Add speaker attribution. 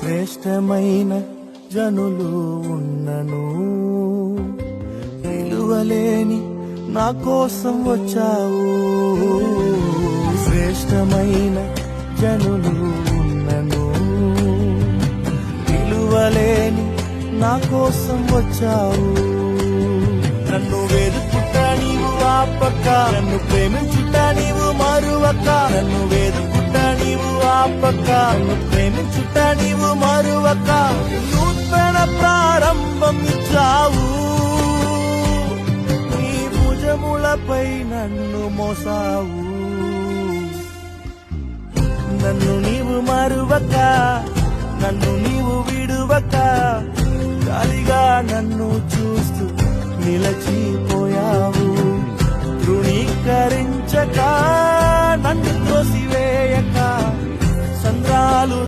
Speaker 1: శ్రేష్టమైన జనులు ఉన్నను. విలువలేని నా కోసం వచ్చావు. శ్రేష్టమైన జనులు ఉన్నను. విలువలేని నా కోసం వచ్చావు. నన్ను వేదుకుంట నీవు ఆపక నన్ను ప్రేమించుట నీవు మరువక. నన్ను వేదుకుంట నీవు ఆపక నన్ను నీవు మరువక నూతన ప్రారంభం ఇచ్చావు. నీ భుజములపై నన్ను మోసావు. నన్ను నీవు మరువక నన్ను నీవు విడువక గాలిగా నన్ను చూస్తూ నిలచిపోయావు. తృణీకరించక